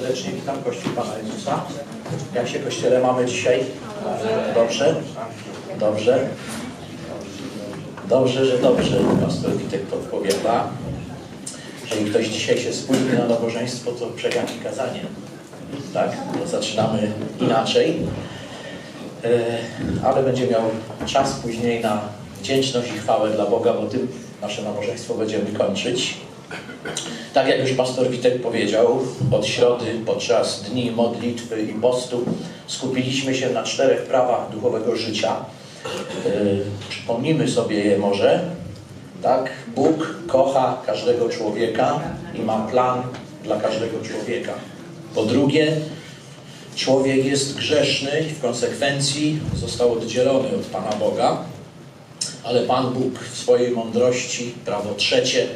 Serdecznie witam Kościół Pana Jezusa. Jak się Kościele mamy dzisiaj? Dobrze? Dobrze? Dobrze, że dobrze. Pastor Witek podpowiada. Jeżeli ktoś dzisiaj się spóźni na nabożeństwo, to przegapi kazanie. Tak? To zaczynamy inaczej. E, Ale będzie miał czas później na wdzięczność i chwałę dla Boga, bo tym nasze nabożeństwo będziemy kończyć. Tak jak już pastor Witek powiedział, od środy podczas dni modlitwy i postu skupiliśmy się na czterech prawach duchowego życia. Yy, przypomnijmy sobie je może. Tak? Bóg kocha każdego człowieka i ma plan dla każdego człowieka. Po drugie, człowiek jest grzeszny i w konsekwencji został oddzielony od Pana Boga, ale Pan Bóg w swojej mądrości, prawo trzecie,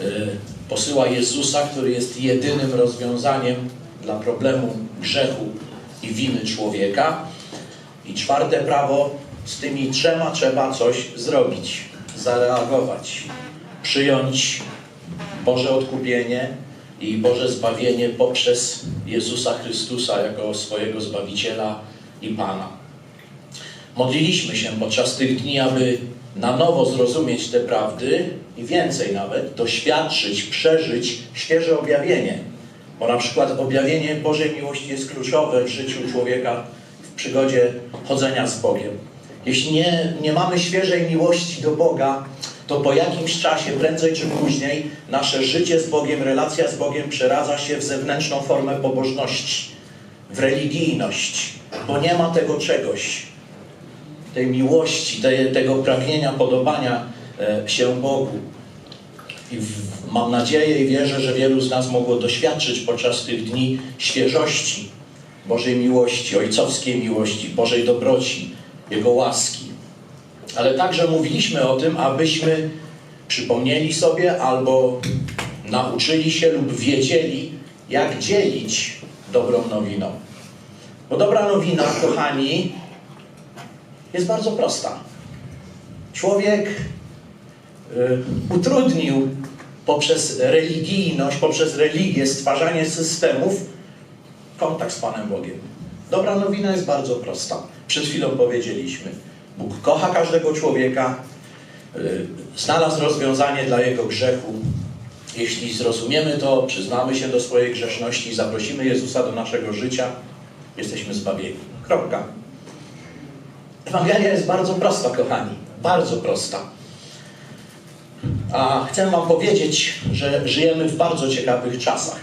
yy, posyła Jezusa, który jest jedynym rozwiązaniem dla problemu grzechu i winy człowieka. I czwarte prawo, z tymi trzema trzeba coś zrobić, zareagować, przyjąć Boże odkupienie i Boże zbawienie poprzez Jezusa Chrystusa jako swojego Zbawiciela i Pana. Modliliśmy się podczas tych dni, aby na nowo zrozumieć te prawdy i więcej nawet, doświadczyć, przeżyć świeże objawienie. Bo na przykład objawienie Bożej miłości jest kluczowe w życiu człowieka w przygodzie chodzenia z Bogiem. Jeśli nie, nie mamy świeżej miłości do Boga, to po jakimś czasie, prędzej czy później, nasze życie z Bogiem, relacja z Bogiem przeradza się w zewnętrzną formę pobożności, w religijność, bo nie ma tego czegoś, tej miłości, te, tego pragnienia podobania się Bogu. I mam nadzieję i wierzę, że wielu z nas mogło doświadczyć podczas tych dni świeżości Bożej miłości, ojcowskiej miłości, Bożej dobroci, Jego łaski. Ale także mówiliśmy o tym, abyśmy przypomnieli sobie albo nauczyli się lub wiedzieli, jak dzielić dobrą nowiną. Bo dobra nowina, kochani, jest bardzo prosta. Człowiek utrudnił poprzez religijność, poprzez religię, stwarzanie systemów kontakt z Panem Bogiem. Dobra nowina jest bardzo prosta. Przed chwilą powiedzieliśmy. Bóg kocha każdego człowieka, y, znalazł rozwiązanie dla jego grzechu. Jeśli zrozumiemy to, przyznamy się do swojej grzeszności, zaprosimy Jezusa do naszego życia, jesteśmy zbawieni. Kropka. Ewangelia jest bardzo prosta, kochani. Bardzo prosta. A chcę Wam powiedzieć, że żyjemy w bardzo ciekawych czasach.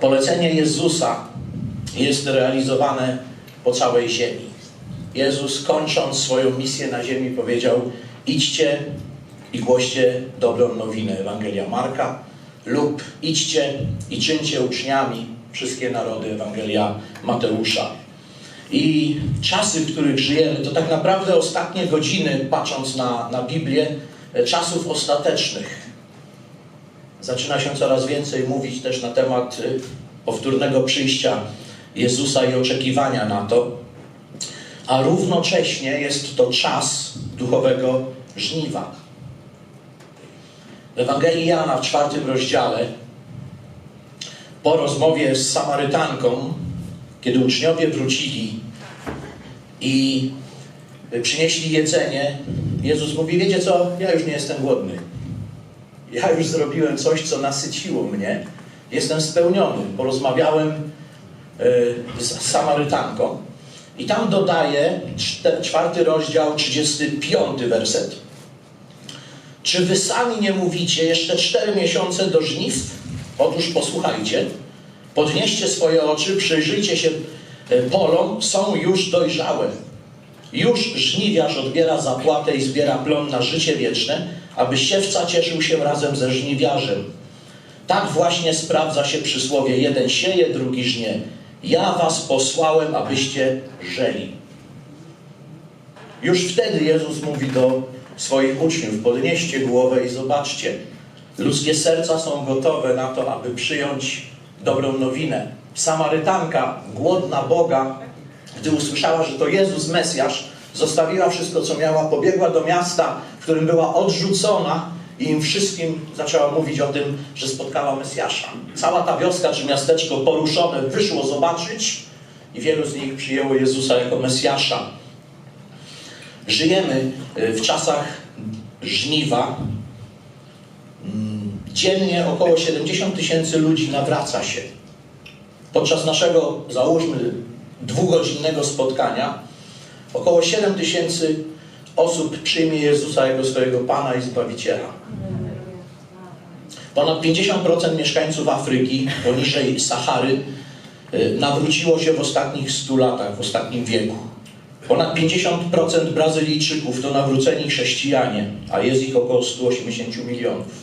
Polecenie Jezusa jest realizowane po całej ziemi. Jezus, kończąc swoją misję na ziemi, powiedział: idźcie i głoście dobrą nowinę. Ewangelia Marka, lub idźcie i czyńcie uczniami wszystkie narody. Ewangelia Mateusza. I czasy, w których żyjemy, to tak naprawdę ostatnie godziny, patrząc na, na Biblię, czasów ostatecznych. Zaczyna się coraz więcej mówić też na temat y, powtórnego przyjścia Jezusa i oczekiwania na to, a równocześnie jest to czas duchowego żniwa. W Ewangelii Jana w czwartym rozdziale, po rozmowie z Samarytanką, kiedy uczniowie wrócili i przynieśli jedzenie, Jezus mówi: Wiecie co, ja już nie jestem głodny. Ja już zrobiłem coś, co nasyciło mnie. Jestem spełniony. Porozmawiałem y, z Samarytanką. I tam dodaje czwarty rozdział, 35 werset. Czy wy sami nie mówicie jeszcze cztery miesiące do żniw? Otóż posłuchajcie. Podnieście swoje oczy, przyjrzyjcie się polom, są już dojrzałe. Już żniwiarz odbiera zapłatę i zbiera plon na życie wieczne, aby siewca cieszył się razem ze żniwiarzem. Tak właśnie sprawdza się przysłowie: jeden sieje, drugi żnie. Ja was posłałem, abyście żeli. Już wtedy Jezus mówi do swoich uczniów: podnieście głowę i zobaczcie. Ludzkie serca są gotowe na to, aby przyjąć dobrą nowinę. Samarytanka, głodna Boga, gdy usłyszała, że to Jezus Mesjasz, zostawiła wszystko, co miała, pobiegła do miasta, w którym była odrzucona i im wszystkim zaczęła mówić o tym, że spotkała Mesjasza. Cała ta wioska czy miasteczko poruszone wyszło zobaczyć i wielu z nich przyjęło Jezusa jako Mesjasza. Żyjemy y, w czasach żniwa. Mm, Dziennie około 70 tysięcy ludzi nawraca się. Podczas naszego, załóżmy, dwugodzinnego spotkania około 7 tysięcy osób przyjmie Jezusa jako swojego Pana i Zbawiciela. Ponad 50% mieszkańców Afryki poniżej Sahary y, nawróciło się w ostatnich 100 latach, w ostatnim wieku. Ponad 50% Brazylijczyków to nawróceni chrześcijanie, a jest ich około 180 milionów.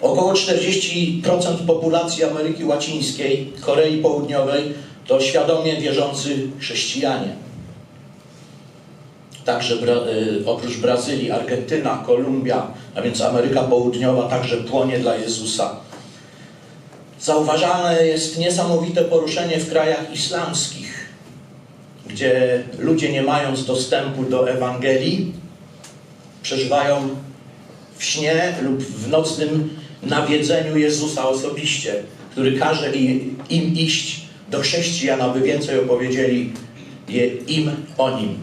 Około 40% populacji Ameryki Łacińskiej, Korei Południowej to świadomie wierzący chrześcijanie. Także y, oprócz Brazylii, Argentyna, Kolumbia, a więc Ameryka Południowa także płonie dla Jezusa. Zauważalne jest niesamowite poruszenie w krajach islamskich, gdzie ludzie nie mając dostępu do Ewangelii, przeżywają w śnie lub w nocnym nawiedzeniu Jezusa osobiście, który każe im iść do chrześcijan, aby więcej opowiedzieli je, im o nim.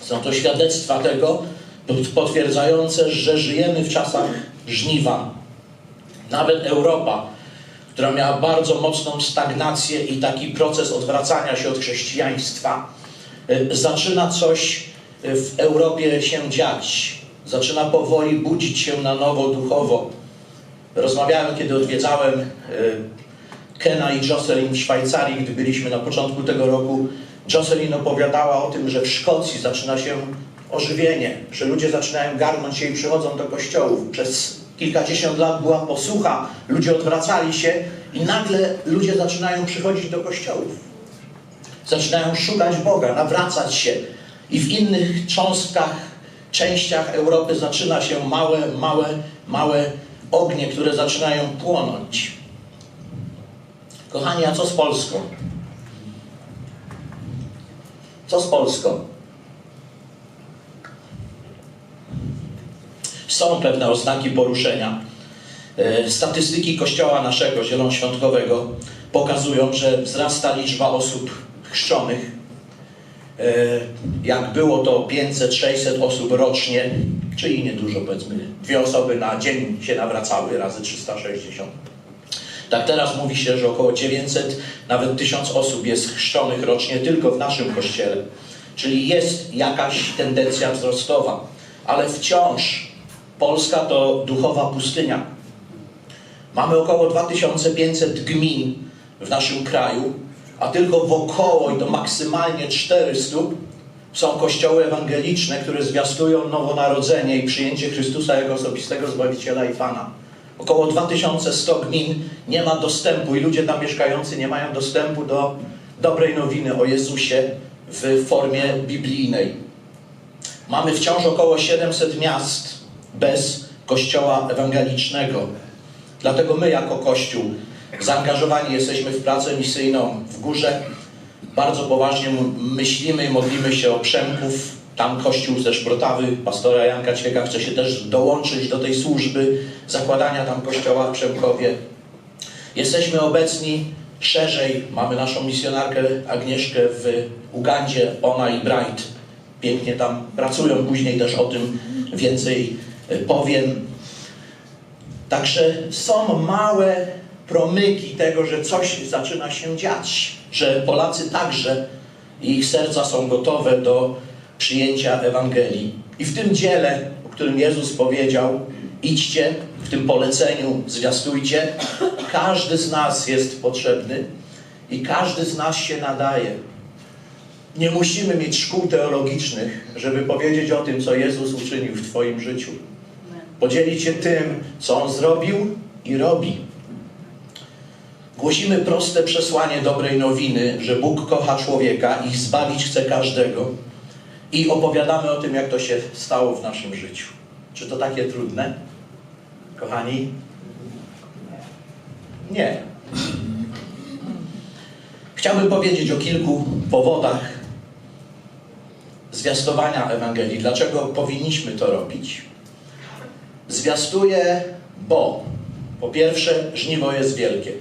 Są to świadectwa tego potwierdzające, że żyjemy w czasach żniwa. Nawet Europa, która miała bardzo mocną stagnację i taki proces odwracania się od chrześcijaństwa, y, zaczyna coś w Europie się dziać. Zaczyna powoli budzić się na nowo duchowo. Rozmawiałem, kiedy odwiedzałem y, Kena i Jocelyn w Szwajcarii, gdy byliśmy na początku tego roku. Jocelyn opowiadała o tym, że w Szkocji zaczyna się ożywienie, że ludzie zaczynają garnąć się i przychodzą do kościołów. Przez kilkadziesiąt lat była posłucha, ludzie odwracali się i nagle ludzie zaczynają przychodzić do kościołów. Zaczynają szukać Boga, nawracać się. I w innych cząstkach, częściach Europy zaczyna się małe, małe, małe ognie, które zaczynają płonąć. Kochani, a co z Polską? Co z Polską? Są pewne oznaki poruszenia. E, Statystyki kościoła naszego zielonoświątkowego pokazują, że wzrasta liczba osób chrzczonych. E, Jak było to 500-600 osób rocznie, czyli niedużo powiedzmy, dwie osoby na dzień się nawracały razy 360. Tak teraz mówi się, że około 900, nawet 1000 osób jest chrzczonych rocznie tylko w naszym kościele. Czyli jest jakaś tendencja wzrostowa, ale wciąż Polska to duchowa pustynia. Mamy około 2500 gmin w naszym kraju, a tylko wokoło, i to maksymalnie 400, są kościoły ewangeliczne, które zwiastują nowonarodzenie i przyjęcie Chrystusa jako osobistego Zbawiciela i Pana. Około 2100 gmin nie ma dostępu i ludzie tam mieszkający nie mają dostępu do dobrej nowiny o Jezusie w formie biblijnej. Mamy wciąż około 700 miast bez kościoła ewangelicznego. Dlatego my jako Kościół zaangażowani jesteśmy w pracę misyjną w górze. Bardzo poważnie myślimy i modlimy się o Przemków. Tam Kościół ze Szprotawy, pastora Janka Ćwieka chce się też dołączyć do tej służby zakładania tam kościoła w Przemkowie. Jesteśmy obecni szerzej. Mamy naszą misjonarkę Agnieszkę w Ugandzie, ona i Bright. Pięknie tam pracują, później też o tym więcej powiem. Także są małe promyki tego, że coś zaczyna się dziać, że Polacy także ich serca są gotowe do przyjęcia Ewangelii. I w tym dziele, o którym Jezus powiedział, idźcie, w tym poleceniu zwiastujcie, każdy z nas jest potrzebny i każdy z nas się nadaje. Nie musimy mieć szkół teologicznych, żeby powiedzieć o tym, co Jezus uczynił w Twoim życiu. Podzielić się tym, co On zrobił i robi. Głosimy proste przesłanie dobrej nowiny, że Bóg kocha człowieka i zbawić chce każdego. I opowiadamy o tym, jak to się stało w naszym życiu. Czy to takie trudne? Kochani? Nie. Chciałbym powiedzieć o kilku powodach zwiastowania Ewangelii. Dlaczego powinniśmy to robić? Zwiastuję, bo po pierwsze żniwo jest wielkie.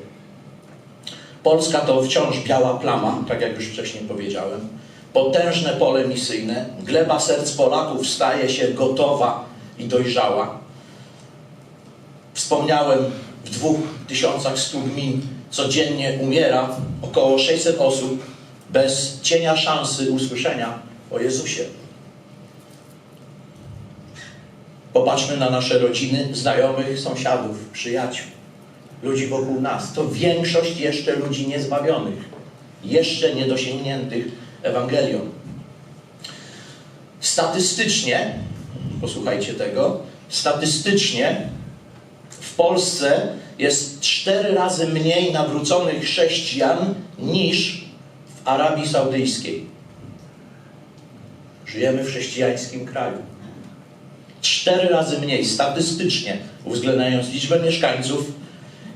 Polska to wciąż biała plama, tak jak już wcześniej powiedziałem. Potężne pole misyjne. Gleba serc Polaków staje się gotowa i dojrzała. Wspomniałem, w dwóch tysiącach stu gmin codziennie umiera około 600 osób bez cienia szansy usłyszenia o Jezusie. Popatrzmy na nasze rodziny, znajomych, sąsiadów, przyjaciół, ludzi wokół nas. To większość jeszcze ludzi niezbawionych, jeszcze niedosięgniętych Ewangelią. Statystycznie, posłuchajcie tego, statystycznie w Polsce jest cztery razy mniej nawróconych chrześcijan niż w Arabii Saudyjskiej. Żyjemy w chrześcijańskim kraju. Cztery razy mniej statystycznie, uwzględniając liczbę mieszkańców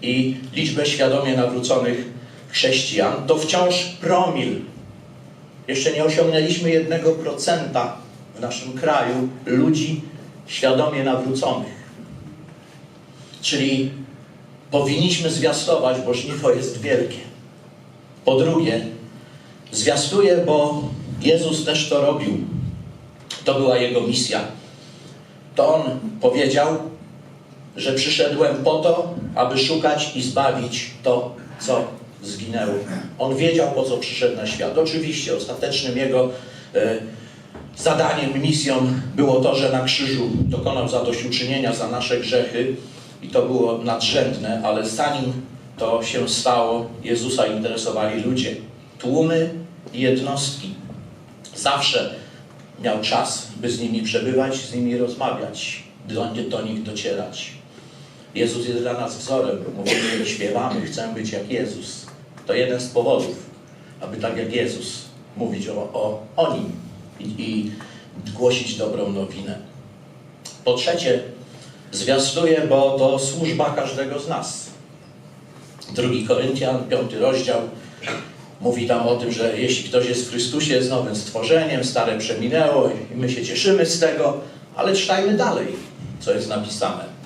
i liczbę świadomie nawróconych chrześcijan, to wciąż promil. Jeszcze nie osiągnęliśmy jednego procenta w naszym kraju ludzi świadomie nawróconych. Czyli powinniśmy zwiastować, bo żniwo jest wielkie. Po drugie, zwiastuję, bo Jezus też to robił. To była jego misja. To on powiedział, że przyszedłem po to, aby szukać i zbawić to, co zginęło. On wiedział, po co przyszedł na świat. Oczywiście ostatecznym jego e, zadaniem, misją było to, że na krzyżu dokonał zadośćuczynienia za nasze grzechy i to było nadrzędne, ale zanim to się stało, Jezusa interesowali ludzie, tłumy i jednostki. Zawsze miał czas, by z nimi przebywać, z nimi rozmawiać, do, do nich docierać. Jezus jest dla nas wzorem. Mówimy, śpiewamy, chcemy być jak Jezus. To jeden z powodów, aby tak jak Jezus mówić o, o, o Nim i, i głosić dobrą nowinę. Po trzecie, zwiastuję, bo to służba każdego z nas. Drugi Koryntian, piąty rozdział, mówi tam o tym, że jeśli ktoś jest w Chrystusie, jest nowym stworzeniem, stare przeminęło i my się cieszymy z tego, ale czytajmy dalej, co jest napisane.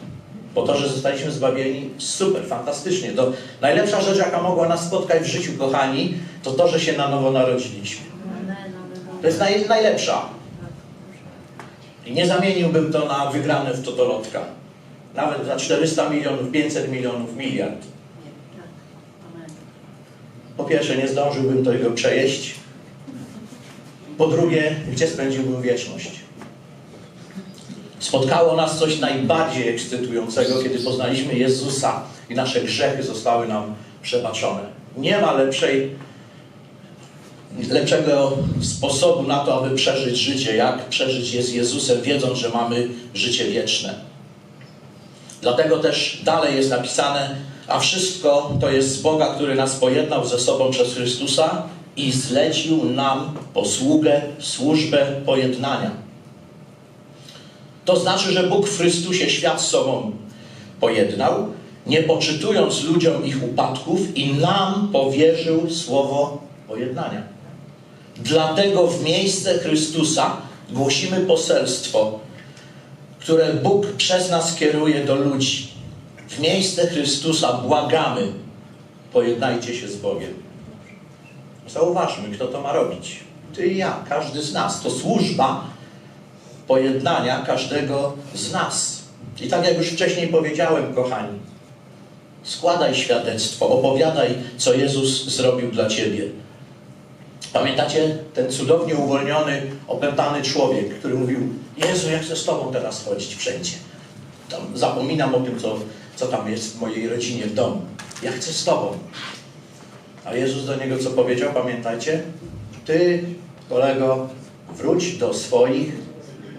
Po to, że zostaliśmy zbawieni, super, fantastycznie. To najlepsza rzecz, jaka mogła nas spotkać w życiu, kochani, to to, że się na nowo narodziliśmy. To jest naj, najlepsza. I nie zamieniłbym to na wygrane w totolotka. Nawet za 400 milionów, 500 milionów, miliard. Po pierwsze, nie zdążyłbym tego przejeść. Po drugie, gdzie spędziłbym wieczność? Spotkało nas coś najbardziej ekscytującego, kiedy poznaliśmy Jezusa i nasze grzechy zostały nam przebaczone. Nie ma lepszej, lepszego sposobu na to, aby przeżyć życie, jak przeżyć je z Jezusem, wiedząc, że mamy życie wieczne. Dlatego też dalej jest napisane, a wszystko to jest z Boga, który nas pojednał ze sobą przez Chrystusa i zlecił nam posługę, służbę pojednania. To znaczy, że Bóg w Chrystusie świat z sobą pojednał, nie poczytując ludziom ich upadków i nam powierzył słowo pojednania. Dlatego w miejsce Chrystusa głosimy poselstwo, które Bóg przez nas kieruje do ludzi. W miejsce Chrystusa błagamy, pojednajcie się z Bogiem. Zauważmy, kto to ma robić. Ty i ja, każdy z nas. To służba pojednania każdego z nas. I tak jak już wcześniej powiedziałem, kochani, składaj świadectwo, opowiadaj, co Jezus zrobił dla ciebie. Pamiętacie ten cudownie uwolniony, opętany człowiek, który mówił: Jezu, ja chcę z Tobą teraz chodzić wszędzie. Tam zapominam o tym, co, co tam jest w mojej rodzinie, w domu. Ja chcę z Tobą. A Jezus do niego co powiedział? Pamiętajcie? Ty, kolego, wróć do swoich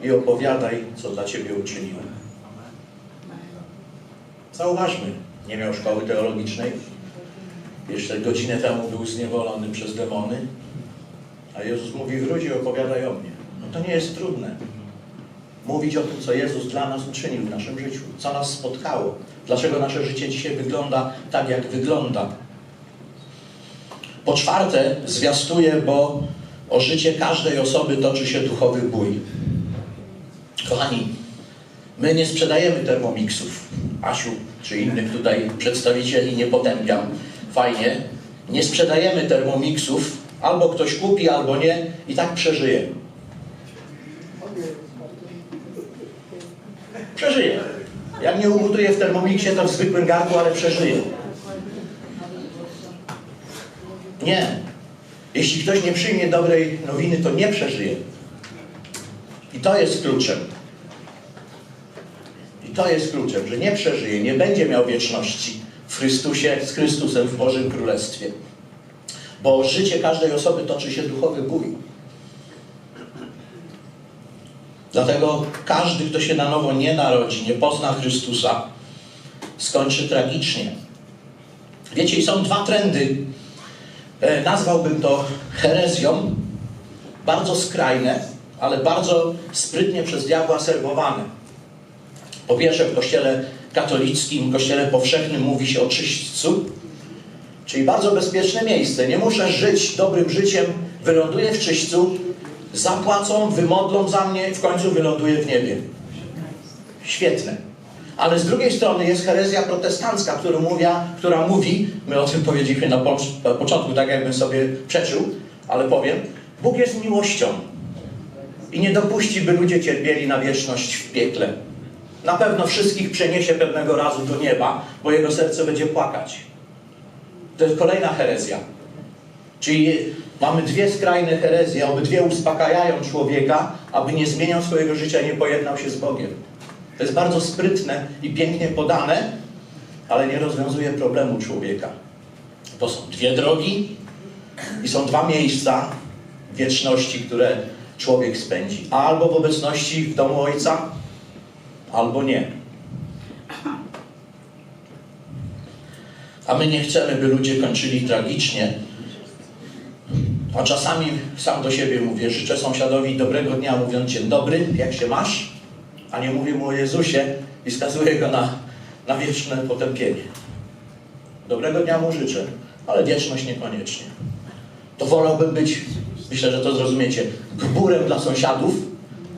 i opowiadaj, co dla Ciebie uczyniłem. Zauważmy, nie miał szkoły teologicznej. Jeszcze godzinę temu był zniewolony przez demony. A Jezus mówi, wróć i opowiadaj o mnie. No to nie jest trudne. Mówić o tym, co Jezus dla nas uczynił w naszym życiu, co nas spotkało, dlaczego nasze życie dzisiaj wygląda tak, jak wygląda. Po czwarte, zwiastuję, bo o życie każdej osoby toczy się duchowy bój. Kochani, My nie sprzedajemy termomixów. Asiu czy innych tutaj przedstawicieli nie potępiam. Fajnie. Nie sprzedajemy termomixów. Albo ktoś kupi, albo nie i tak przeżyje. Przeżyje. Jak nie ugotuje w termomixie, to w zwykłym garku, ale przeżyje. Nie. Jeśli ktoś nie przyjmie dobrej nowiny, to nie przeżyje. I to jest kluczem. I to jest kluczem, że nie przeżyje, nie będzie miał wieczności w Chrystusie, z Chrystusem w Bożym Królestwie. Bo życie każdej osoby toczy się duchowy bój. Dlatego każdy, kto się na nowo nie narodzi, nie pozna Chrystusa, skończy tragicznie. Wiecie, są dwa trendy. E, nazwałbym to herezją, bardzo skrajne, ale bardzo sprytnie przez diabła serwowane. Po pierwsze, w kościele katolickim, kościele powszechnym mówi się o czyśćcu, czyli bardzo bezpieczne miejsce. Nie muszę żyć dobrym życiem, wyląduję w czyśćcu, zapłacą, wymodlą za mnie w końcu wyląduję w niebie. Świetne. Ale z drugiej strony jest herezja protestancka, która, mówia, która mówi, my o tym powiedzieliśmy na, na początku, tak jakbym sobie przeczył, ale powiem, Bóg jest miłością i nie dopuści, by ludzie cierpieli na wieczność w piekle. Na pewno wszystkich przeniesie pewnego razu do nieba, bo jego serce będzie płakać. To jest kolejna herezja. Czyli mamy dwie skrajne herezje, obydwie uspokajają człowieka, aby nie zmieniał swojego życia i nie pojednał się z Bogiem. To jest bardzo sprytne i pięknie podane, ale nie rozwiązuje problemu człowieka. Bo są dwie drogi i są dwa miejsca wieczności, które człowiek spędzi. Albo w obecności w domu Ojca, albo nie. A my nie chcemy, by ludzie kończyli tragicznie. A czasami sam do siebie mówię, życzę sąsiadowi dobrego dnia, mówiąc dzień dobry, jak się masz? A nie mówię mu o Jezusie i skazuję go na, na wieczne potępienie. Dobrego dnia mu życzę, ale wieczność niekoniecznie. To wolałbym być, myślę, że to zrozumiecie, gburem dla sąsiadów,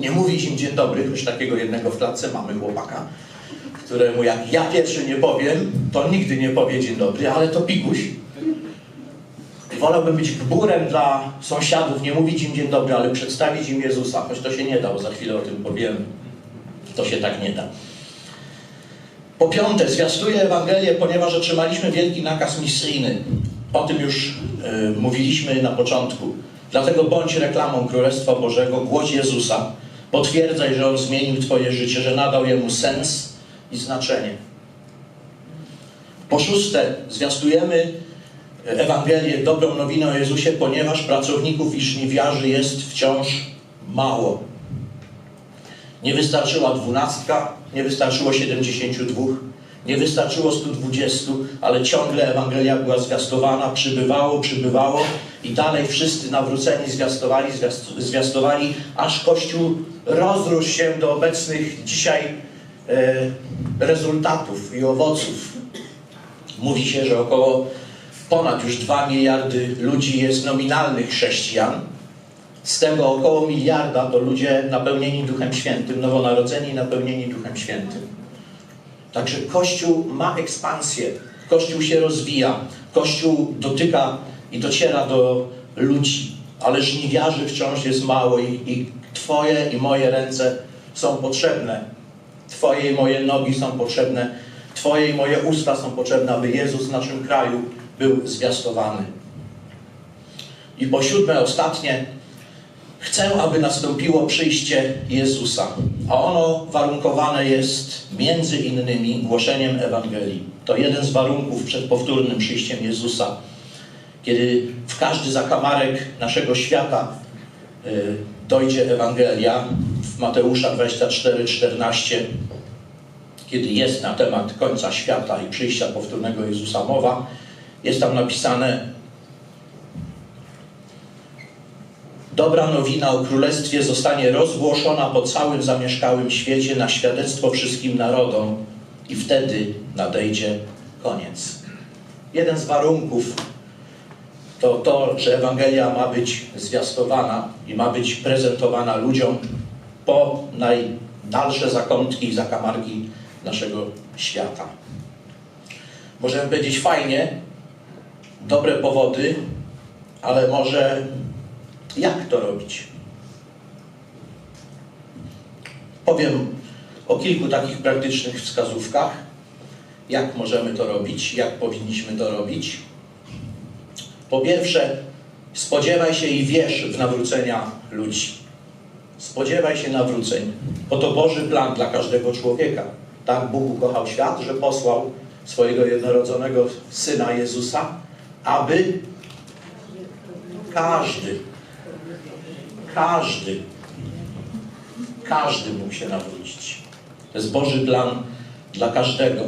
nie mówić im dzień dobry, choć takiego jednego w klatce mamy chłopaka, któremu jak ja pierwszy nie powiem, to nigdy nie powie dzień dobry, ale to pikuś. Wolałbym być gburem dla sąsiadów, nie mówić im dzień dobry, ale przedstawić im Jezusa, choć to się nie da, bo za chwilę o tym powiemy. To się tak nie da. Po piąte, zwiastuję Ewangelię, ponieważ otrzymaliśmy wielki nakaz misyjny. O tym już y, mówiliśmy na początku. Dlatego bądź reklamą Królestwa Bożego, głoś Jezusa. Potwierdzaj, że On zmienił Twoje życie, że nadał Jemu sens i znaczenie. Po szóste, zwiastujemy Ewangelię, dobrą nowinę o Jezusie, ponieważ pracowników i żniwiarzy jest wciąż mało. Nie wystarczyła dwunastka, nie wystarczyło 72, nie wystarczyło 120, ale ciągle Ewangelia była zwiastowana, przybywało, przybywało i dalej wszyscy nawróceni zwiastowali, zwiastowali, aż Kościół rozrósł się do obecnych dzisiaj e, rezultatów i owoców. Mówi się, że około ponad już 2 miliardy ludzi jest nominalnych chrześcijan, z tego około miliarda to ludzie napełnieni Duchem Świętym, nowonarodzeni napełnieni Duchem Świętym. Także Kościół ma ekspansję, Kościół się rozwija, Kościół dotyka i dociera do ludzi, ale żniwiarzy wciąż jest mało i, i Twoje i moje ręce są potrzebne. Twoje i moje nogi są potrzebne. Twoje i moje usta są potrzebne, aby Jezus w naszym kraju był zwiastowany. I po siódme, ostatnie, Chcę, aby nastąpiło przyjście Jezusa, a ono warunkowane jest między innymi głoszeniem Ewangelii. To jeden z warunków przed powtórnym przyjściem Jezusa, kiedy w każdy zakamarek naszego świata y, dojdzie Ewangelia w Mateusza 24, 14, kiedy jest na temat końca świata i przyjścia powtórnego Jezusa mowa, jest tam napisane Dobra nowina o Królestwie zostanie rozgłoszona po całym zamieszkałym świecie na świadectwo wszystkim narodom i wtedy nadejdzie koniec. Jeden z warunków to to, że Ewangelia ma być zwiastowana i ma być prezentowana ludziom po dalsze zakątki i zakamarki naszego świata. Możemy powiedzieć fajnie, dobre powody, ale może jak to robić? Powiem o kilku takich praktycznych wskazówkach, jak możemy to robić, jak powinniśmy to robić. Po pierwsze, spodziewaj się i wierz w nawrócenia ludzi. Spodziewaj się nawróceń. Oto Boży plan dla każdego człowieka. Tak Bóg ukochał świat, że posłał swojego jednorodzonego Syna Jezusa, aby każdy, każdy, każdy mógł się nawrócić. To jest Boży plan dla każdego.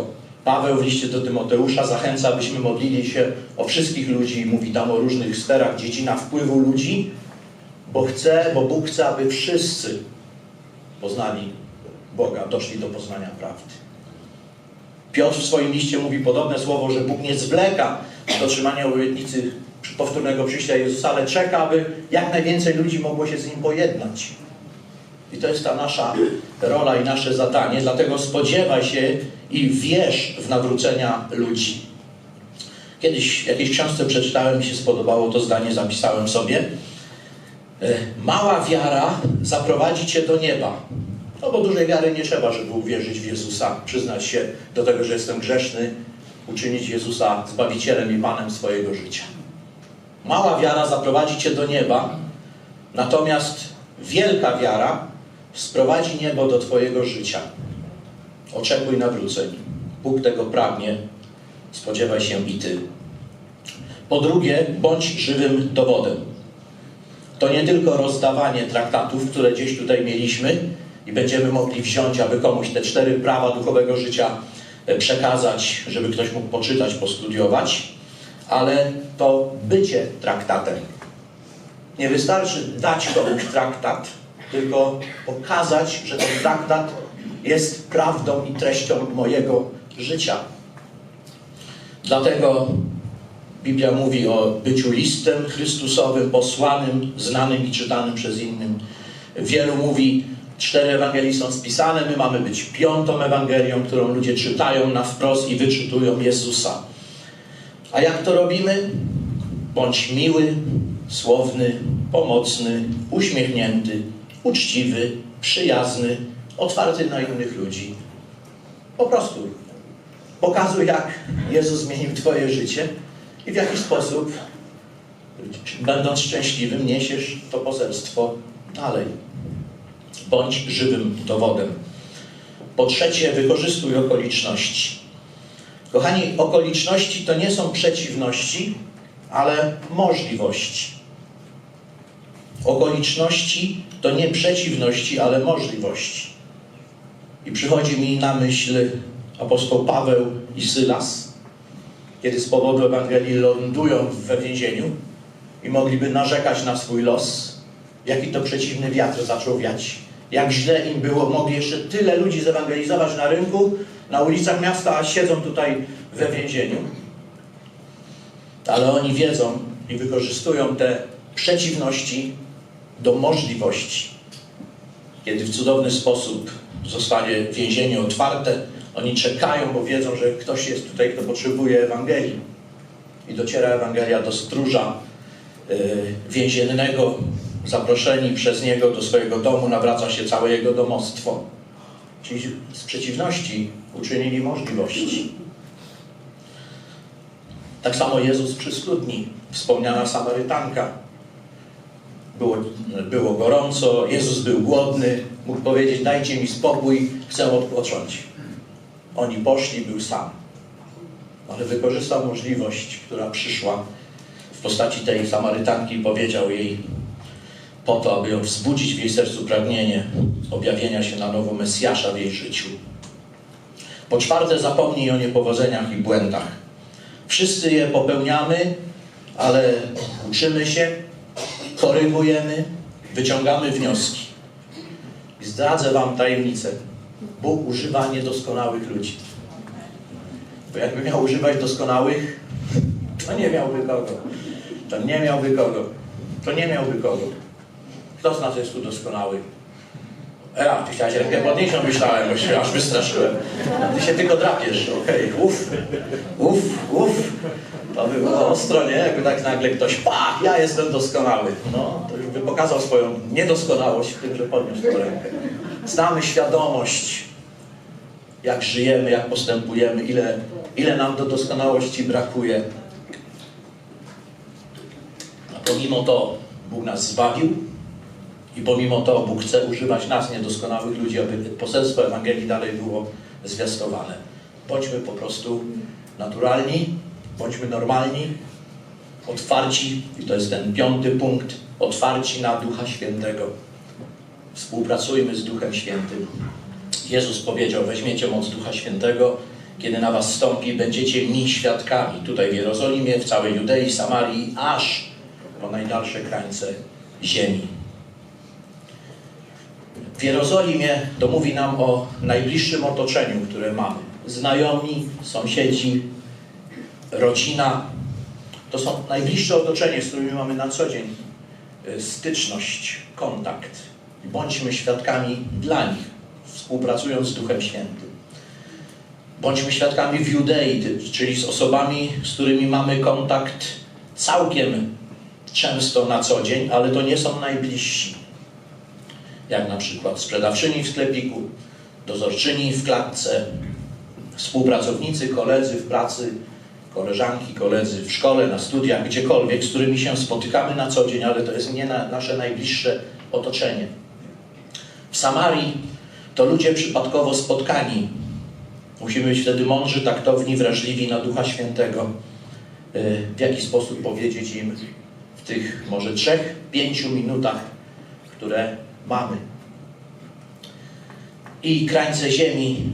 Paweł w liście do Tymoteusza zachęca, abyśmy modlili się o wszystkich ludzi i mówi tam o różnych sferach, dziedzinach wpływu ludzi, bo chce, bo Bóg chce, aby wszyscy poznali Boga, doszli do poznania prawdy. Piotr w swoim liście mówi podobne słowo, że Bóg nie zwleka dotrzymania obietnicy powtórnego przyjścia Jezusa, ale czeka, aby jak najwięcej ludzi mogło się z Nim pojednać. I to jest ta nasza rola i nasze zadanie, dlatego spodziewaj się i wierz w nawrócenia ludzi. Kiedyś w jakiejś książce przeczytałem, mi się spodobało to zdanie, zapisałem sobie. E, Mała wiara zaprowadzi cię do nieba. No bo dużej wiary nie trzeba, żeby uwierzyć w Jezusa, przyznać się do tego, że jestem grzeszny, uczynić Jezusa Zbawicielem i Panem swojego życia. Mała wiara zaprowadzi cię do nieba, natomiast wielka wiara sprowadzi niebo do twojego życia. Oczekuj nawróceń. Bóg tego pragnie. Spodziewaj się i ty. Po drugie, bądź żywym dowodem. To nie tylko rozdawanie traktatów, które gdzieś tutaj mieliśmy i będziemy mogli wziąć, aby komuś te cztery prawa duchowego życia e, przekazać, żeby ktoś mógł poczytać, postudiować, ale to bycie traktatem. Nie wystarczy dać komuś traktat, tylko pokazać, że ten traktat jest prawdą i treścią mojego życia. Dlatego Biblia mówi o byciu listem Chrystusowym, posłanym, znanym i czytanym przez innych. Wielu mówi, cztery Ewangelii są spisane, my mamy być piątą Ewangelią, którą ludzie czytają na wprost i wyczytują Jezusa. A jak to robimy? Bądź miły, słowny, pomocny, uśmiechnięty, uczciwy, przyjazny, otwarty na innych ludzi. Po prostu pokazuj, jak Jezus zmienił Twoje życie i w jaki sposób, będąc szczęśliwym, niesiesz to poselstwo dalej. Bądź żywym dowodem. Po trzecie, wykorzystuj okoliczności. Kochani, okoliczności to nie są przeciwności, ale możliwości. Okoliczności to nie przeciwności, ale możliwości. I przychodzi mi na myśl apostoł Paweł i Sylas, kiedy z powodu Ewangelii lądują we więzieniu i mogliby narzekać na swój los, jaki to przeciwny wiatr zaczął wiać. Jak źle im było, mogli jeszcze tyle ludzi zewangelizować na rynku, na ulicach miasta, a siedzą tutaj we więzieniu. Ale oni wiedzą i wykorzystują te przeciwności do możliwości. Kiedy w cudowny sposób zostanie więzienie otwarte, oni czekają, bo wiedzą, że ktoś jest tutaj, kto potrzebuje Ewangelii. I dociera Ewangelia do stróża yy, więziennego, zaproszeni przez niego do swojego domu, nawraca się całe jego domostwo. Czyli z przeciwności uczynili możliwości. Tak samo Jezus przy studni, wspomniana Samarytanka. Było, było gorąco, Jezus był głodny, mógł powiedzieć: Dajcie mi spokój, chcę odpocząć. Oni poszli, był sam. Ale wykorzystał możliwość, która przyszła w postaci tej Samarytanki i powiedział jej po to, aby wzbudzić w jej sercu pragnienie objawienia się na nowo Mesjasza w jej życiu. Po czwarte, zapomnij o niepowodzeniach i błędach. Wszyscy je popełniamy, ale uczymy się, korygujemy, wyciągamy wnioski. I zdradzę Wam tajemnicę. Bóg używa niedoskonałych ludzi. Bo jakby miał używać doskonałych, to nie miałby kogo. To nie miałby kogo. To nie miałby kogo. Kto z nas jest tu doskonały? Ja, ty chciałeś rękę podnieść, myślałem, bo się aż wystraszyłem. Ty się tylko drapiesz, okej, uff, uff, uff. To by było ostro, nie? Jakby tak nagle ktoś, pa, ja jestem doskonały. No, to już by pokazał swoją niedoskonałość w tym, że podniósł tę rękę. Znamy świadomość, jak żyjemy, jak postępujemy, ile, ile nam do doskonałości brakuje. A pomimo to Bóg nas zbawił i pomimo to Bóg chce używać nas, niedoskonałych ludzi, aby poselstwo Ewangelii dalej było zwiastowane. Bądźmy po prostu naturalni, bądźmy normalni, otwarci, i to jest ten piąty punkt, otwarci na Ducha Świętego. Współpracujmy z Duchem Świętym. Jezus powiedział, weźmiecie moc Ducha Świętego, kiedy na was stąpi, będziecie mi świadkami tutaj w Jerozolimie, w całej Judei, Samarii, aż po najdalsze krańce ziemi. W Jerozolimie to mówi nam o najbliższym otoczeniu, które mamy. Znajomi, sąsiedzi, rodzina. To są najbliższe otoczenie, z którymi mamy na co dzień y, styczność, kontakt. Bądźmy świadkami dla nich, współpracując z Duchem Świętym. Bądźmy świadkami w Judei, czyli z osobami, z którymi mamy kontakt całkiem często na co dzień, ale to nie są najbliżsi. Jak na przykład sprzedawczyni w sklepiku, dozorczyni w klatce, współpracownicy, koledzy w pracy, koleżanki, koledzy w szkole, na studiach, gdziekolwiek, z którymi się spotykamy na co dzień, ale to jest nie na, nasze najbliższe otoczenie. W Samarii to ludzie przypadkowo spotkani. Musimy być wtedy mądrzy, taktowni, wrażliwi na Ducha Świętego. Y, W jaki sposób powiedzieć im w tych może trzech, pięciu minutach, które mamy. I krańce ziemi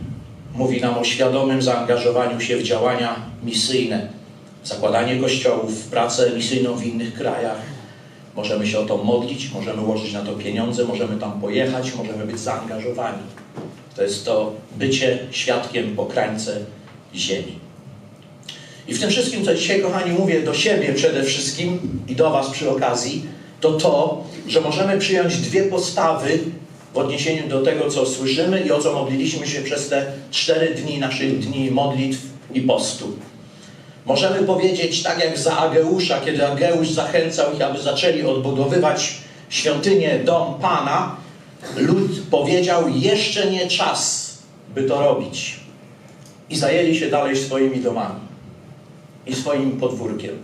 mówi nam o świadomym zaangażowaniu się w działania misyjne, zakładanie kościołów, pracę misyjną w innych krajach. Możemy się o to modlić, możemy łożyć na to pieniądze, możemy tam pojechać, możemy być zaangażowani. To jest to bycie świadkiem po krańce ziemi. I w tym wszystkim, co dzisiaj, kochani, mówię do siebie przede wszystkim i do Was przy okazji, to to, że możemy przyjąć dwie postawy w odniesieniu do tego, co słyszymy i o co modliliśmy się przez te cztery dni naszych dni modlitw i postu. Możemy powiedzieć tak jak za Ageusza, kiedy Ageusz zachęcał ich, aby zaczęli odbudowywać świątynię, dom Pana, lud powiedział, jeszcze nie czas, by to robić. I zajęli się dalej swoimi domami i swoim podwórkiem.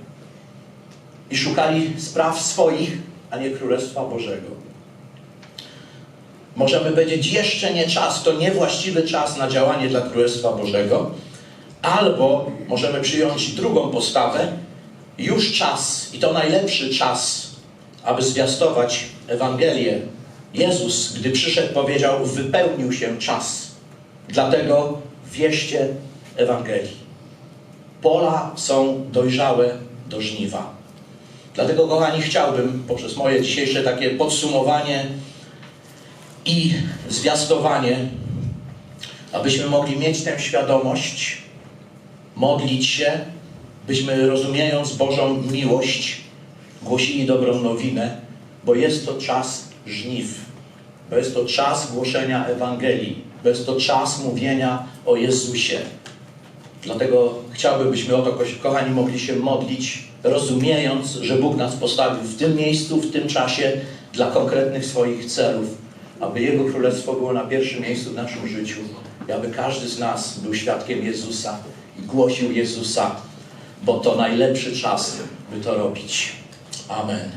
I szukali spraw swoich, a nie Królestwa Bożego. Możemy powiedzieć, jeszcze nie czas, to niewłaściwy czas na działanie dla Królestwa Bożego, albo możemy przyjąć drugą postawę, już czas, i to najlepszy czas, aby zwiastować Ewangelię. Jezus, gdy przyszedł, powiedział, wypełnił się czas. Dlatego wieście Ewangelii. Pola są dojrzałe do żniwa. Dlatego, kochani, chciałbym poprzez moje dzisiejsze takie podsumowanie i zwiastowanie, abyśmy mogli mieć tę świadomość, modlić się, byśmy rozumiejąc Bożą miłość, głosili dobrą nowinę, bo jest to czas żniw, bo jest to czas głoszenia Ewangelii, bo jest to czas mówienia o Jezusie. Dlatego chciałbym, byśmy o to, ko- kochani, mogli się modlić, rozumiejąc, że Bóg nas postawił w tym miejscu, w tym czasie dla konkretnych swoich celów, aby Jego Królestwo było na pierwszym miejscu w naszym życiu i aby każdy z nas był świadkiem Jezusa i głosił Jezusa, bo to najlepszy czas, by to robić. Amen.